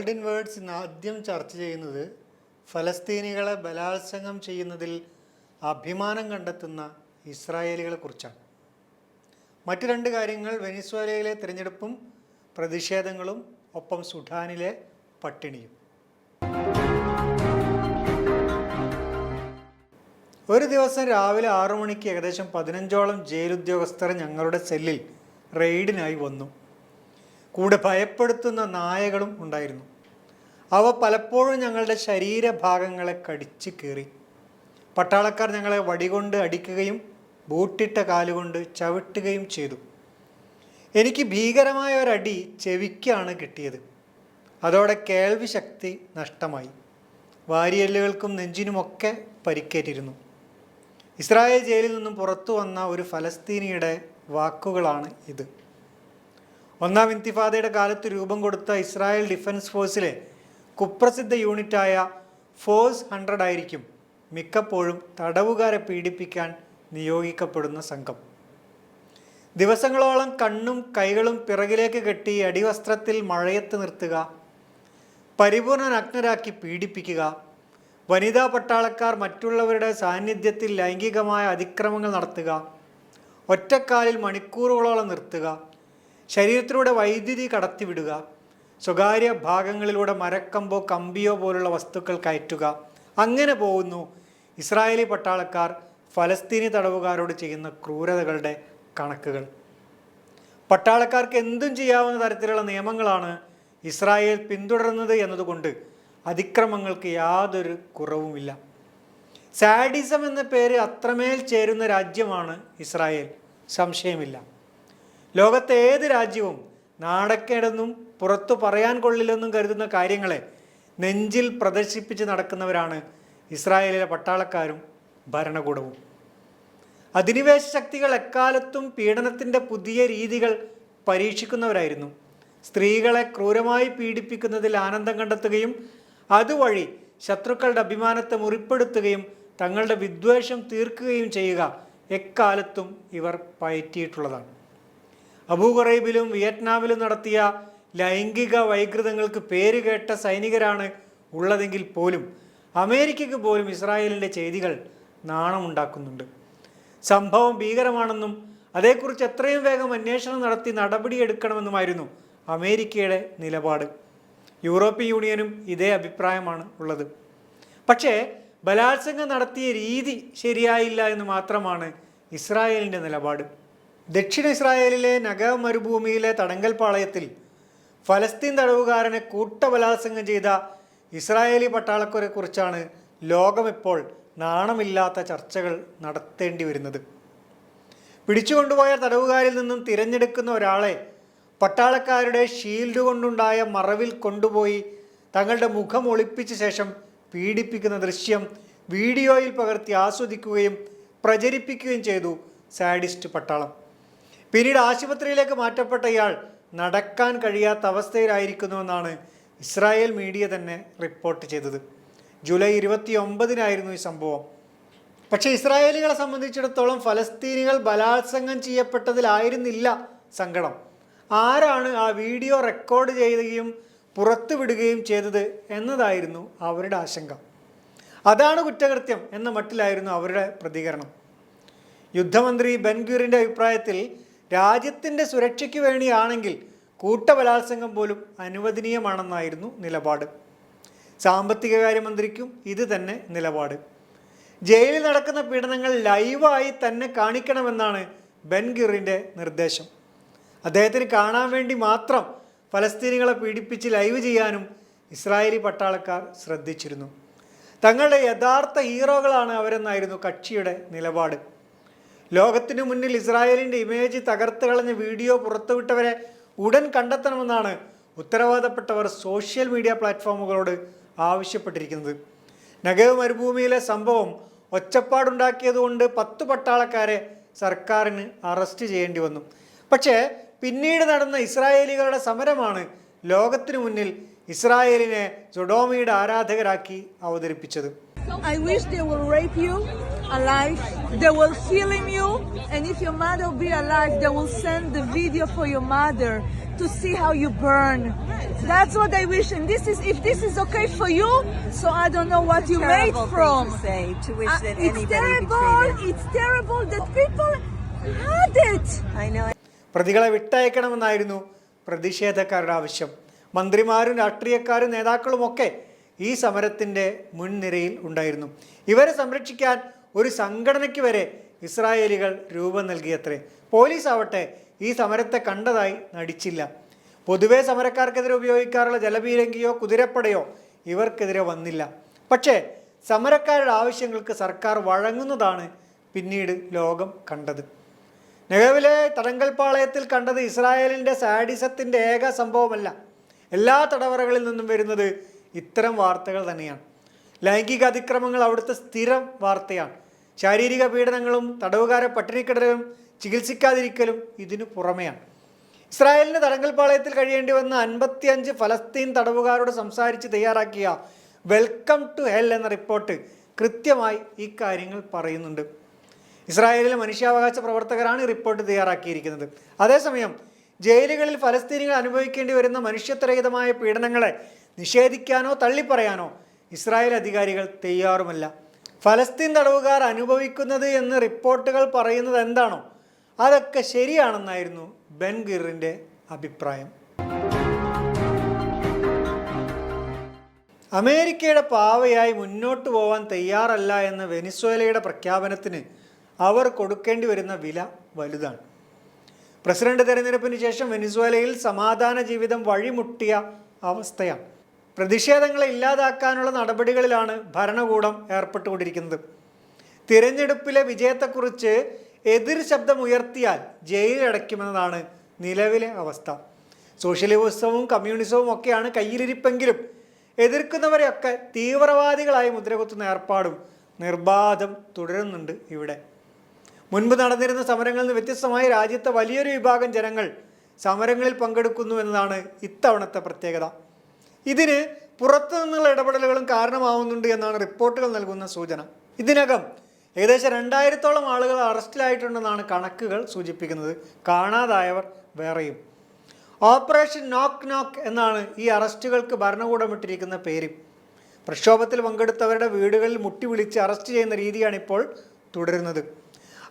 World in words ഇന്ന് ആദ്യം ചർച്ച ചെയ്യുന്നത് ഫലസ്തീനികളെ ബലാത്സംഗം ചെയ്യുന്നതിൽ അഭിമാനം കണ്ടെത്തുന്ന ഇസ്രായേലികളെ കുറിച്ചാണ്. മറ്റു രണ്ട് കാര്യങ്ങൾ വെനിസ്വേലയിലെ തിരഞ്ഞെടുപ്പും പ്രതിഷേധങ്ങളും ഒപ്പം സുഡാനിലെ പട്ടിണിയും. ഒരു ദിവസം രാവിലെ ആറു മണിക്ക് ഏകദേശം പതിനഞ്ചോളം ജയിലുദ്യോഗസ്ഥർ ഞങ്ങളുടെ സെല്ലിൽ റെയ്ഡിനായി വന്നു. കൂടെ ഭയപ്പെടുത്തുന്ന നായകളും ഉണ്ടായിരുന്നു. അവ പലപ്പോഴും ഞങ്ങളുടെ ശരീരഭാഗങ്ങളെ കടിച്ച് കീറി. പട്ടാളക്കാർ ഞങ്ങളെ വടികൊണ്ട് അടിക്കുകയും ബൂട്ടിട്ട കാലുകൊണ്ട് ചവിട്ടുകയും ചെയ്തു. എനിക്ക് ഭീകരമായ ഒരടി ചെവിക്കാണ് കിട്ടിയത്. അതോടെ കേൾവി ശക്തി നഷ്ടമായി. വാരിയല്ലുകൾക്കും നെഞ്ചിനുമൊക്കെ പരിക്കേറ്റിരുന്നു. ഇസ്രായേൽ ജയിലിൽ നിന്നും പുറത്തു വന്ന ഒരു ഫലസ്തീനിയുടെ വാക്കുകളാണ് ഇത്. ഒന്നാം ഇൻതിഫാദയുടെ കാലത്ത് രൂപം കൊടുത്ത ഇസ്രായേൽ ഡിഫൻസ് ഫോഴ്സിലെ കുപ്രസിദ്ധ യൂണിറ്റായ ഫോഴ്സ് ഹൺഡ്രഡ് ആയിരിക്കും മിക്കപ്പോഴും തടവുകാരെ പീഡിപ്പിക്കാൻ നിയോഗിക്കപ്പെടുന്ന സംഘം. ദിവസങ്ങളോളം കണ്ണും കൈകളും പിറകിലേക്ക് കെട്ടി അടിവസ്ത്രത്തിൽ മഴയത്ത് നിർത്തുക പരിപൂർണ നഗ്നരാക്കി പീഡിപ്പിക്കുക വനിതാ പട്ടാളക്കാർ മറ്റുള്ളവരുടെ സാന്നിധ്യത്തിൽ ലൈംഗികമായ അതിക്രമങ്ങൾ നടത്തുക ഒറ്റക്കാലിൽ മണിക്കൂറുകളോളം നിർത്തുക ശരീരത്തിലൂടെ വൈദ്യുതി കടത്തിവിടുക സ്വകാര്യ ഭാഗങ്ങളിലൂടെ മരക്കമ്പോ കമ്പിയോ പോലുള്ള വസ്തുക്കൾ കയറ്റുക അങ്ങനെ പോകുന്നു. ഇസ്രായേലി പട്ടാളക്കാർ ഫലസ്തീനി തടവുകാരോട് ചെയ്യുന്ന ക്രൂരതകളുടെ കണക്കുകൾ. പട്ടാളക്കാർക്ക് എന്തും ചെയ്യാവുന്ന തരത്തിലുള്ള നിയമങ്ങളാണ് ഇസ്രായേൽ പിന്തുടരുന്നത് എന്നതുകൊണ്ട് അതിക്രമങ്ങൾക്ക് യാതൊരു കുറവുമില്ല. സാഡിസം എന്ന പേര് അത്രമേൽ ചേരുന്ന രാജ്യമാണ് ഇസ്രായേൽ. സംശയമില്ല. ലോകത്തെ ഏത് രാജ്യവും നാടക്കേടെന്നും പുറത്തു പറയാൻ കൊള്ളില്ലെന്നും കരുതുന്ന കാര്യങ്ങളെ നെഞ്ചിൽ പ്രദർശിപ്പിച്ച് നടക്കുന്നവരാണ് ഇസ്രായേലിലെ പട്ടാളക്കാരും ഭരണകൂടവും. അധിനിവേശ ശക്തികൾ എക്കാലത്തും പീഡനത്തിന്റെ പുതിയ രീതികൾ പരീക്ഷിക്കുന്നവരായിരുന്നു. സ്ത്രീകളെ ക്രൂരമായി പീഡിപ്പിക്കുന്നതിൽ ആനന്ദം കണ്ടെത്തുകയും അതുവഴി ശത്രുക്കളുടെ അഭിമാനത്തെ മുറിപ്പെടുത്തുകയും തങ്ങളുടെ വിദ്വേഷം തീർക്കുകയും ചെയ്യുക എക്കാലത്തും ഇവർ പയറ്റിയിട്ടുള്ളതാണ്. അബൂഖറൈബിലും വിയറ്റ്നാമിലും നടത്തിയ ലൈംഗിക വൈകൃതങ്ങൾക്ക് പേരുകേട്ട സൈനികരാണ് ഉള്ളതെങ്കിൽ പോലും അമേരിക്കയ്ക്ക് പോലും ഇസ്രായേലിന്റെ ചെയ്തികൾ നാണമുണ്ടാക്കുന്നുണ്ട്. സംഭവം ഭീകരമാണെന്നും അതേക്കുറിച്ച് എത്രയും വേഗം അന്വേഷണം നടത്തി നടപടിയെടുക്കണമെന്നുമായിരുന്നു അമേരിക്കയുടെ നിലപാട്. യൂറോപ്യൻ യൂണിയനും ഇതേ അഭിപ്രായമാണ് ഉള്ളത്. പക്ഷേ ബലാത്സംഗം നടത്തിയ രീതി ശരിയായില്ല എന്ന് മാത്രമാണ് ഇസ്രായേലിന്റെ നിലപാട്. ദക്ഷിണ ഇസ്രായേലിലെ നഗ മരുഭൂമിയിലെ തടങ്കൽ പാളയത്തിൽ ഫലസ്തീൻ തടവുകാരനെ കൂട്ടബലാത്സംഗം ചെയ്ത ഇസ്രായേലി പട്ടാളക്കാരെക്കുറിച്ചാണ് ലോകമിപ്പോൾ നാണമില്ലാത്ത ചർച്ചകൾ നടത്തേണ്ടി വരുന്നത്. പിടിച്ചുകൊണ്ടുപോയ തടവുകാരിൽ നിന്നും തിരഞ്ഞെടുക്കുന്ന ഒരാളെ പട്ടാളക്കാരുടെ ഷീൽഡ് കൊണ്ടുണ്ടായ മറവിൽ കൊണ്ടുപോയി തങ്ങളുടെ മുഖം ഒളിപ്പിച്ച ശേഷം പീഡിപ്പിക്കുന്ന ദൃശ്യം വീഡിയോയിൽ പകർത്തി ആസ്വദിക്കുകയും പ്രചരിപ്പിക്കുകയും ചെയ്തു സാഡിസ്റ്റ് പട്ടാളം. പിന്നീട് ആശുപത്രിയിലേക്ക് മാറ്റപ്പെട്ട ഇയാൾ നടക്കാൻ കഴിയാത്ത അവസ്ഥയിലായിരിക്കുന്നുവെന്നാണ് ഇസ്രായേൽ മീഡിയ തന്നെ റിപ്പോർട്ട് ചെയ്തത്. ജൂലൈ ഇരുപത്തി ഒമ്പതിനായിരുന്നു ഈ സംഭവം. പക്ഷേ ഇസ്രായേലികളെ സംബന്ധിച്ചിടത്തോളം ഫലസ്തീനികൾ ബലാത്സംഗം ചെയ്യപ്പെട്ടതിലായിരുന്നില്ല സങ്കടം. ആരാണ് ആ വീഡിയോ റെക്കോർഡ് ചെയ്യുകയും പുറത്തുവിടുകയും ചെയ്തത് എന്നതായിരുന്നു അവരുടെ ആശങ്ക. അതാണ് കുറ്റകൃത്യം എന്ന മട്ടിലായിരുന്നു അവരുടെ പ്രതികരണം. യുദ്ധമന്ത്രി ബെൻഗ്യൂറിന്റെ അഭിപ്രായത്തിൽ രാജ്യത്തിന്റെ സുരക്ഷയ്ക്ക് വേണ്ടിയാണെങ്കിൽ കൂട്ടബലാത്സംഗം പോലും അനുവദനീയമാണെന്നായിരുന്നു നിലപാട്. സാമ്പത്തിക കാര്യമന്ത്രിക്കും ഇത് തന്നെ നിലപാട്. ജയിലിൽ നടക്കുന്ന പീഡനങ്ങൾ ലൈവായി തന്നെ കാണിക്കണമെന്നാണ് ബെൻഗിറിന്റെ നിർദ്ദേശം. അദ്ദേഹത്തിന് കാണാൻ വേണ്ടി മാത്രം ഫലസ്തീനികളെ പീഡിപ്പിച്ച് ലൈവ് ചെയ്യാനും ഇസ്രായേലി പട്ടാളക്കാർ ശ്രദ്ധിച്ചിരുന്നു. തങ്ങളുടെ യഥാർത്ഥ ഹീറോകളാണ് അവരെന്നായിരുന്നു കക്ഷിയുടെ നിലപാട്. ലോകത്തിനു മുന്നിൽ ഇസ്രായേലിന്റെ ഇമേജ് തകർത്ത് കളഞ്ഞ വീഡിയോ പുറത്തുവിട്ടവരെ ഉടൻ കണ്ടെത്തണമെന്നാണ് ഉത്തരവാദപ്പെട്ടവർ സോഷ്യൽ മീഡിയ പ്ലാറ്റ്ഫോമുകളോട് ആവശ്യപ്പെട്ടിരിക്കുന്നത്. നഗവ് മരുഭൂമിയിലെ സംഭവം ഒച്ചപ്പാടുണ്ടാക്കിയതുകൊണ്ട് പത്ത് പട്ടാളക്കാരെ സർക്കാരിന് അറസ്റ്റ് ചെയ്യേണ്ടി വന്നു. പക്ഷേ പിന്നീട് നടന്ന ഇസ്രായേലികളുടെ സമരമാണ് ലോകത്തിനു മുന്നിൽ ഇസ്രായേലിനെ സൊഡോമിയുടെ ആരാധകരാക്കി അവതരിപ്പിച്ചത്. Alive, they will film you. And if your mother will be alive, they will send the video for your mother to see how you burn. That's what I wish. And this is, if this is okay for you, so I don't know what you made from. to say to wish Uh, that it's terrible. It's terrible that people had it. I know. പ്രതികളെ വിട്ടയക്കണമെന്നായിരുന്നു പ്രതിഷേധക്കാരുടെ ആവശ്യം മന്ത്രിമാരും രാഷ്ട്രീയക്കാരും നേതാക്കളുമൊക്കെ ഈ സമരത്തിന്റെ മുൻനിരയിൽ ഉണ്ടായിരുന്നു ഇവരെ സംരക്ഷിക്കാൻ ഒരു സംഘടനയ്ക്ക് വരെ ഇസ്രായേലികൾ രൂപം നൽകിയത്രേ. പോലീസ് ആവട്ടെ ഈ സമരത്തെ കണ്ടതായി നടിച്ചില്ല. പൊതുവെ സമരക്കാർക്കെതിരെ ഉപയോഗിക്കാറുള്ള ജലപീരങ്കിയോ കുതിരപ്പടയോ ഇവർക്കെതിരെ വന്നില്ല. പക്ഷേ സമരക്കാരുടെ ആവശ്യങ്ങൾക്ക് സർക്കാർ വഴങ്ങുന്നതാണ് പിന്നീട് ലോകം കണ്ടത്. നിലവിലെ തടങ്കൽപ്പാളയത്തിൽ കണ്ടത് ഇസ്രായേലിന്റെ സാഡിസത്തിന്റെ ഏക സംഭവമല്ല. എല്ലാ തടവറകളിൽ നിന്നും വരുന്നത് ഇത്തരം വാർത്തകൾ തന്നെയാണ്. ലൈംഗിക അതിക്രമങ്ങൾ അവിടുത്തെ സ്ഥിരം വാർത്തയാണ്. ശാരീരിക പീഡനങ്ങളും തടവുകാരെ പട്ടിണിക്കിടലും ചികിത്സിക്കാതിരിക്കലും ഇതിനു പുറമെയാണ്. ഇസ്രായേലിന്റെ തടങ്കൽപ്പാളയത്തിൽ കഴിയേണ്ടി വന്ന അൻപത്തിയഞ്ച് ഫലസ്തീൻ തടവുകാരോട് സംസാരിച്ച് തയ്യാറാക്കിയ വെൽക്കം ടു ഹെൽ എന്ന റിപ്പോർട്ട് കൃത്യമായി ഈ കാര്യങ്ങൾ പറയുന്നുണ്ട്. ഇസ്രായേലിലെ മനുഷ്യാവകാശ പ്രവർത്തകരാണ് ഈ റിപ്പോർട്ട് തയ്യാറാക്കിയിരിക്കുന്നത്. അതേസമയം ജയിലുകളിൽ ഫലസ്തീനികൾ അനുഭവിക്കേണ്ടി വരുന്ന മനുഷ്യത്വരഹിതമായ പീഡനങ്ങളെ നിഷേധിക്കാനോ തള്ളിപ്പറയാനോ ഇസ്രായേൽ അധികാരികൾ തയ്യാറുമല്ല. ഫലസ്തീൻ തടവുകാർ അനുഭവിക്കുന്നത് എന്ന് റിപ്പോർട്ടുകൾ പറയുന്നത് എന്താണോ അതൊക്കെ ശരിയാണെന്നായിരുന്നു ബെൻ ഗിറിന്റെ അഭിപ്രായം. അമേരിക്കയുടെ പാവയായി മുന്നോട്ട് പോവാൻ തയ്യാറല്ല എന്ന വെനിസ്വേലയുടെ പ്രഖ്യാപനത്തിന് അവർ കൊടുക്കേണ്ടി വരുന്ന വില വലുതാണ്. പ്രസിഡന്റ് തെരഞ്ഞെടുപ്പിന് ശേഷം വെനിസ്വേലയിൽ സമാധാന ജീവിതം വഴിമുട്ടിയ അവസ്ഥയാണ്. പ്രതിഷേധങ്ങളെ ഇല്ലാതാക്കാനുള്ള നടപടികളിലാണ് ഭരണകൂടം ഏർപ്പെട്ടുകൊണ്ടിരിക്കുന്നത്. തിരഞ്ഞെടുപ്പിലെ വിജയത്തെക്കുറിച്ച് എതിർ ശബ്ദം ഉയർത്തിയാൽ ജയിലിലടയ്ക്കുമെന്നതാണ് നിലവിലെ അവസ്ഥ. സോഷ്യലിസവും കമ്മ്യൂണിസവും ഒക്കെയാണ് കയ്യിലിരിപ്പെങ്കിലും എതിർക്കുന്നവരെയൊക്കെ തീവ്രവാദികളായി മുദ്രകുത്തുന്ന ഏർപ്പാടും നിർബാധം തുടരുന്നുണ്ട് ഇവിടെ. മുൻപ് നടന്നിരുന്ന സമരങ്ങളിൽ നിന്ന് വ്യത്യസ്തമായി രാജ്യത്തെ വലിയൊരു വിഭാഗം ജനങ്ങൾ സമരങ്ങളിൽ പങ്കെടുക്കുന്നു എന്നതാണ് ഇത്തവണത്തെ പ്രത്യേകത. ഇതിന് പുറത്തു നിന്നുള്ള ഇടപെടലുകളും കാരണമാവുന്നുണ്ട് എന്നാണ് റിപ്പോർട്ടുകൾ നൽകുന്ന സൂചന. ഇതിനകം ഏകദേശം രണ്ടായിരത്തോളം ആളുകൾ അറസ്റ്റിലായിട്ടുണ്ടെന്നാണ് കണക്കുകൾ സൂചിപ്പിക്കുന്നത്. കാണാതായവർ വേറെയും. ഓപ്പറേഷൻ നോക്ക് നോക്ക് എന്നാണ് ഈ അറസ്റ്റുകൾക്ക് ഭരണകൂടമിട്ടിരിക്കുന്ന പേര്. പ്രക്ഷോഭത്തിൽ പങ്കെടുത്തവരുടെ വീടുകളിൽ മുട്ടി വിളിച്ച് അറസ്റ്റ് ചെയ്യുന്ന രീതിയാണ് ഇപ്പോൾ തുടരുന്നത്.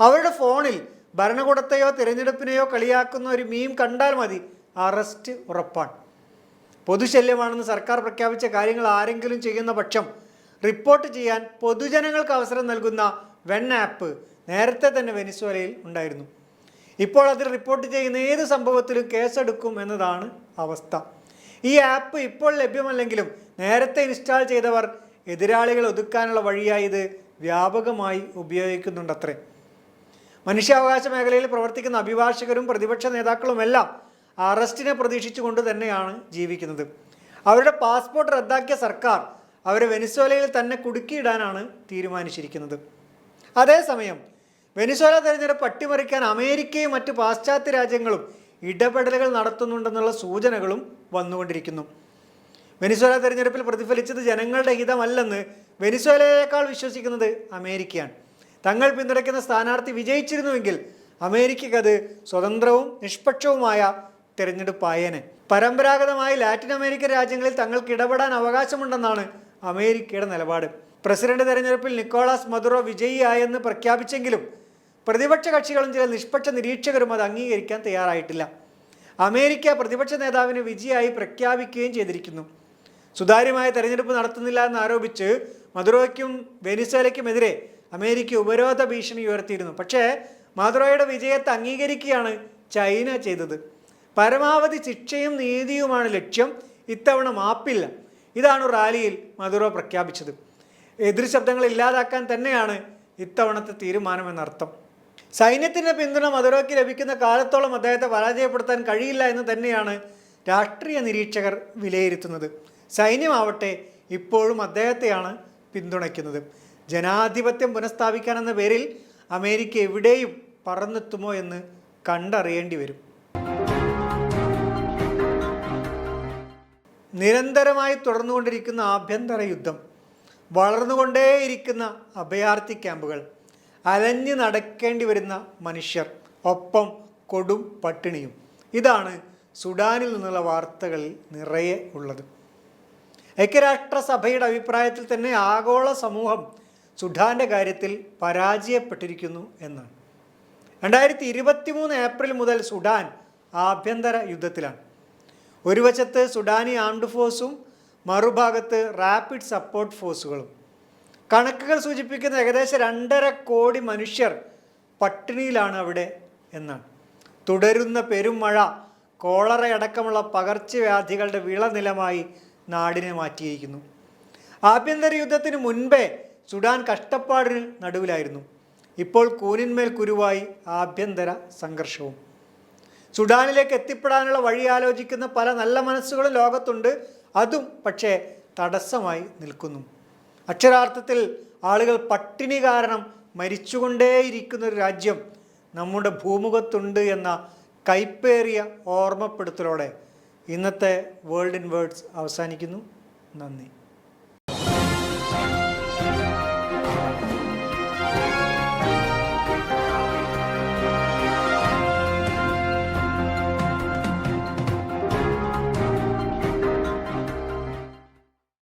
അവരുടെ ഫോണിൽ ഭരണകൂടത്തെയോ തിരഞ്ഞെടുപ്പിനെയോ കളിയാക്കുന്ന ഒരു മീം കണ്ടാൽ മതി. അറസ്റ്റ് ഉറപ്പാണ്. പൊതുശല്യമാണെന്ന് സർക്കാർ പ്രഖ്യാപിച്ച കാര്യങ്ങൾ ആരെങ്കിലും ചെയ്യുന്ന പക്ഷം റിപ്പോർട്ട് ചെയ്യാൻ പൊതുജനങ്ങൾക്ക് അവസരം നൽകുന്ന വെൺ ആപ്പ് നേരത്തെ തന്നെ വെനിസ്വലയിൽ ഉണ്ടായിരുന്നു. ഇപ്പോൾ അതിൽ റിപ്പോർട്ട് ചെയ്യുന്ന ഏത് സംഭവത്തിലും കേസെടുക്കും എന്നതാണ് അവസ്ഥ. ഈ ആപ്പ് ഇപ്പോൾ ലഭ്യമല്ലെങ്കിലും നേരത്തെ ഇൻസ്റ്റാൾ ചെയ്തവർ എതിരാളികൾ ഒതുക്കാനുള്ള വഴിയായി ഇത് വ്യാപകമായി ഉപയോഗിക്കുന്നുണ്ടത്രേ. മനുഷ്യാവകാശ മേഖലയിൽ പ്രവർത്തിക്കുന്ന അഭിഭാഷകരും പ്രതിപക്ഷ നേതാക്കളുമെല്ലാം അറസ്റ്റിനെ പ്രതീക്ഷിച്ചുകൊണ്ട് തന്നെയാണ് ജീവിക്കുന്നത്. അവരുടെ പാസ്പോർട്ട് റദ്ദാക്കിയ സർക്കാർ അവരെ വെനിസ്വേലയിൽ തന്നെ കുടുക്കിയിടാനാണ് തീരുമാനിച്ചിരിക്കുന്നത്. അതേസമയം വെനിസ്വേല തെരഞ്ഞെടുപ്പ് അട്ടിമറിക്കാൻ അമേരിക്കയും മറ്റ് പാശ്ചാത്യ രാജ്യങ്ങളും ഇടപെടലുകൾ നടത്തുന്നുണ്ടെന്നുള്ള സൂചനകളും വന്നുകൊണ്ടിരിക്കുന്നു. വെനിസ്വേല തെരഞ്ഞെടുപ്പിൽ പ്രതിഫലിച്ചത് ജനങ്ങളുടെ ഹിതമല്ലെന്ന് വെനിസ്വേലയേക്കാൾ വിശ്വസിക്കുന്നത് അമേരിക്കയാണ്. തങ്ങൾ പിന്തുണയ്ക്കുന്ന സ്ഥാനാർത്ഥി വിജയിച്ചിരുന്നുവെങ്കിൽ അമേരിക്കയ്ക്കത് സ്വതന്ത്രവും നിഷ്പക്ഷവുമായ തെരഞ്ഞെടുപ്പായേനെ. പരമ്പരാഗതമായി ലാറ്റിൻ അമേരിക്കൻ രാജ്യങ്ങളിൽ തങ്ങൾക്ക് ഇടപെടാൻ അവകാശമുണ്ടെന്നാണ് അമേരിക്കയുടെ നിലപാട്. പ്രസിഡന്റ് തെരഞ്ഞെടുപ്പിൽ നിക്കോളാസ് മദുറോ വിജയിയായെന്ന് പ്രഖ്യാപിച്ചെങ്കിലും പ്രതിപക്ഷ കക്ഷികളും ചില നിഷ്പക്ഷ നിരീക്ഷകരും അത് അംഗീകരിക്കാൻ തയ്യാറായിട്ടില്ല. അമേരിക്ക പ്രതിപക്ഷ നേതാവിനെ വിജയായി പ്രഖ്യാപിക്കുകയും ചെയ്തിരിക്കുന്നു. സുതാര്യമായ തെരഞ്ഞെടുപ്പ് നടത്തുന്നില്ല എന്ന് മദുറോയ്ക്കും വെനിസേലയ്ക്കുമെതിരെ അമേരിക്ക ഉപരോധ ഭീഷണി ഉയർത്തിയിരുന്നു. പക്ഷേ മദുറോയുടെ വിജയത്തെ അംഗീകരിക്കുകയാണ് ചൈന ചെയ്തത്. പരമാവധി ശിക്ഷയും നീതിയുമാണ് ലക്ഷ്യം. ഇത്തവണ മാപ്പില്ല. ഇതാണ് റാലിയിൽ മദുറോ പ്രഖ്യാപിച്ചത്. എതിർ ശബ്ദങ്ങൾ ഇല്ലാതാക്കാൻ തന്നെയാണ് ഇത്തവണത്തെ തീരുമാനമെന്നർത്ഥം സൈന്യത്തിന്റെ പിന്തുണ മദുറോയ്ക്ക് ലഭിക്കുന്ന കാലത്തോളം അദ്ദേഹത്തെ പരാജയപ്പെടുത്താൻ കഴിയില്ല എന്ന് തന്നെയാണ് രാഷ്ട്രീയ നിരീക്ഷകർ വിലയിരുത്തുന്നത്. സൈന്യമാവട്ടെ ഇപ്പോഴും അദ്ദേഹത്തെയാണ് പിന്തുണയ്ക്കുന്നത്. ജനാധിപത്യം പുനഃസ്ഥാപിക്കാനെന്ന പേരിൽ അമേരിക്ക എവിടെയും പറന്നെത്തുമോ എന്ന് കണ്ടറിയേണ്ടി വരും. നിരന്തരമായി തുടർന്നുകൊണ്ടിരിക്കുന്ന ആഭ്യന്തര യുദ്ധം വളർന്നുകൊണ്ടേയിരിക്കുന്ന അഭയാർത്ഥി ക്യാമ്പുകൾ അലഞ്ഞു നടക്കേണ്ടി വരുന്ന മനുഷ്യർ ഒപ്പം കൊടും പട്ടിണിയും. ഇതാണ് സുഡാനിൽ നിന്നുള്ള വാർത്തകളിൽ നിറയെ ഉള്ളത്. ഐക്യരാഷ്ട്രസഭയുടെ അഭിപ്രായത്തിൽ തന്നെ ആഗോള സമൂഹം സുഡാന്റെ കാര്യത്തിൽ പരാജയപ്പെട്ടിരിക്കുന്നു എന്നാണ്. രണ്ടായിരത്തി ഇരുപത്തി മൂന്ന് ഏപ്രിൽ മുതൽ സുഡാൻ ആഭ്യന്തര യുദ്ധത്തിലാണ്. ഒരു വശത്ത് സുഡാനി ആംഡ് ഫോഴ്സും മറുഭാഗത്ത് റാപ്പിഡ് സപ്പോർട്ട് ഫോഴ്സുകളും കണക്കുകൾ സൂചിപ്പിക്കുന്ന ഏകദേശം രണ്ടര കോടി മനുഷ്യർ പട്ടിണിയിലാണ് അവിടെ എന്നാണ്. തുടരുന്ന പെരുമഴ കോളറയടക്കമുള്ള പകർച്ചവ്യാധികളുടെ വിളനിലമായി നാടിനെ മാറ്റിയിരിക്കുന്നു. ആഭ്യന്തര യുദ്ധത്തിന് മുൻപേ സുഡാൻ കഷ്ടപ്പാടിന് നടുവിലായിരുന്നു. ഇപ്പോൾ കൂനിന്മേൽ കുരുവായി ആഭ്യന്തര സംഘർഷവും. സുഡാനിലേക്ക് എത്തിപ്പെടാനുള്ള വഴി ആലോചിക്കുന്ന പല നല്ല മനസ്സുകളും ലോകത്തുണ്ട്. അതും പക്ഷേ തടസ്സമായി നിൽക്കുന്നു. അക്ഷരാർത്ഥത്തിൽ ആളുകൾ പട്ടിണി കാരണം മരിച്ചുകൊണ്ടേയിരിക്കുന്ന ഒരു രാജ്യം നമ്മുടെ ഭൂമുഖത്തുണ്ട് എന്ന കൈപ്പേറിയ ഓർമ്മപ്പെടുത്തലോടെ ഇന്നത്തെ വേൾഡ് ഇൻ വേർഡ്സ് അവസാനിക്കുന്നു. നന്ദി.